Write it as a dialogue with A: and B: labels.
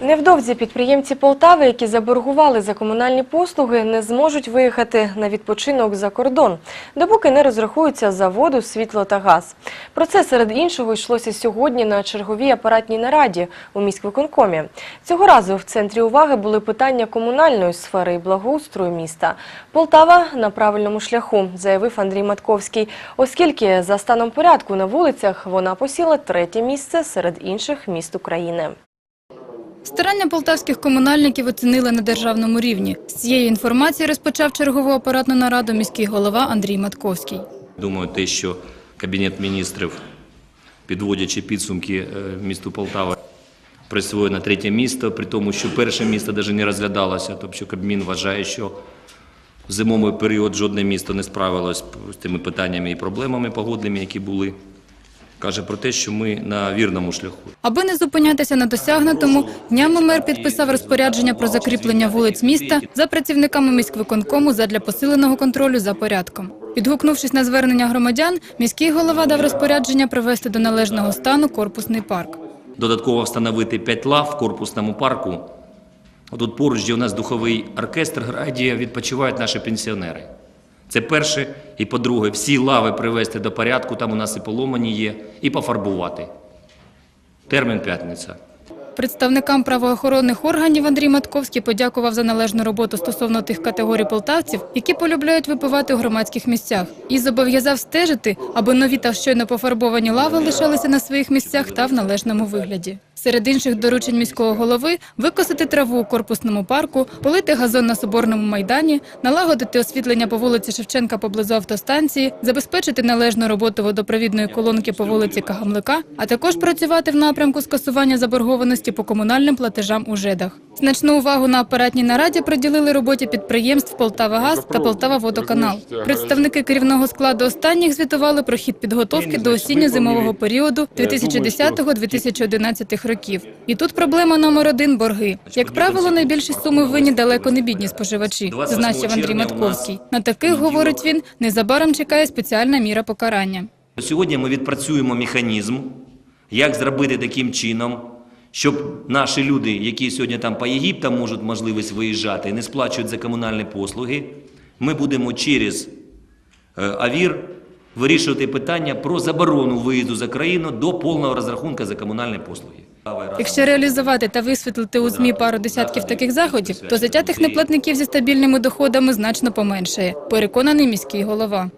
A: Невдовзі підприємці Полтави, які заборгували за комунальні послуги, не зможуть виїхати на відпочинок за кордон, допоки не розрахуються за воду, світло та газ. Про це серед іншого йшлося сьогодні на черговій апаратній нараді у міськвиконкомі. Цього разу в центрі уваги були питання комунальної сфери і благоустрою міста. Полтава на правильному шляху, заявив Андрій Матковський, оскільки за станом порядку на вулицях вона посіла третє місце серед інших міст України.
B: Старання полтавських комунальників оцінили на державному рівні. З цієї інформації розпочав чергову апаратну нараду міський голова Андрій Матковський.
C: Думаю, те, що Кабінет міністрів, підводячи підсумки е, місту Полтава, присвоює на третє місто, при тому, що перше місто навіть не розглядалося, тобто Кабмін вважає, що в зимовий період жодне місто не справилось з тими питаннями і проблемами погодними, які були. Каже про те, що ми на вірному шляху.
B: Аби не зупинятися на досягнутому, днями мер підписав розпорядження про закріплення вулиць міста за працівниками міськвиконкому задля посиленого контролю за порядком. Підгукнувшись на звернення громадян, міський голова дав розпорядження привести до належного стану корпусний парк.
C: Додатково встановити 5 лав в корпусному парку. Тут поруч, де у нас духовий оркестр грає, відпочивають наші пенсіонери. Це перше. І по-друге, всі лави привести до порядку, там у нас і поломані є, і пофарбувати. Термін п'ятниця.
B: Представникам правоохоронних органів Андрій Матковський подякував за належну роботу стосовно тих категорій полтавців, які полюбляють випивати у громадських місцях, і зобов'язав стежити, аби нові та щойно пофарбовані лави лишалися на своїх місцях та в належному вигляді. Серед інших доручень міського голови викосити траву у корпусному парку, полити газон на Соборному майдані, налагодити освітлення по вулиці Шевченка поблизу автостанції, забезпечити належну роботу водопровідної колонки по вулиці Кагамлика, а також працювати в напрямку скасування заборгованості по комунальним платежам у ЖЕДах. Значну увагу на апаратній нараді приділили роботі підприємств «Полтавагаз» та «Полтава-Водоканал». Представники керівного складу останніх звітували про хід підготовки до осінньо-зимового періоду 2010-2011 років. І тут проблема номер один – борги. Як правило, найбільші суми винні далеко не бідні споживачі, зазначив Андрій Матковський. На таких, говорить він, незабаром чекає спеціальна міра покарання.
C: Сьогодні ми відпрацюємо механізм, як зробити таким чином, щоб наші люди, які сьогодні там по Єгиптам можуть можливість виїжджати не сплачують за комунальні послуги, ми будемо через е, АВІР вирішувати питання про заборону виїзду за країну до повного розрахунку за комунальні послуги.
B: Якщо реалізувати та висвітлити у ЗМІ пару десятків таких заходів, то затятих неплатників зі стабільними доходами значно поменшає, переконаний міський голова.